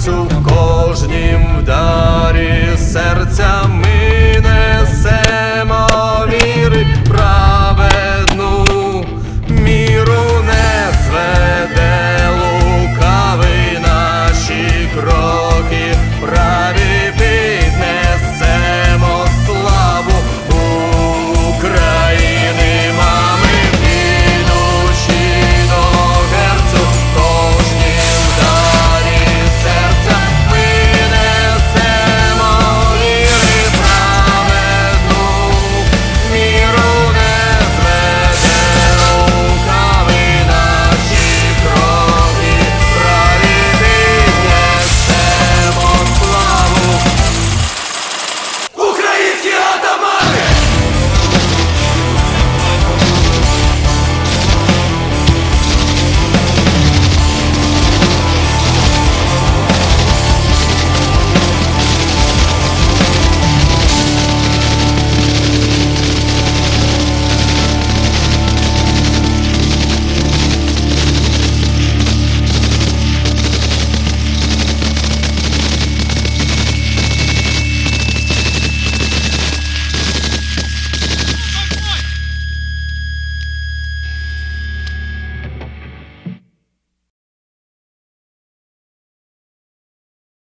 танцю в кожнім вдарі серця.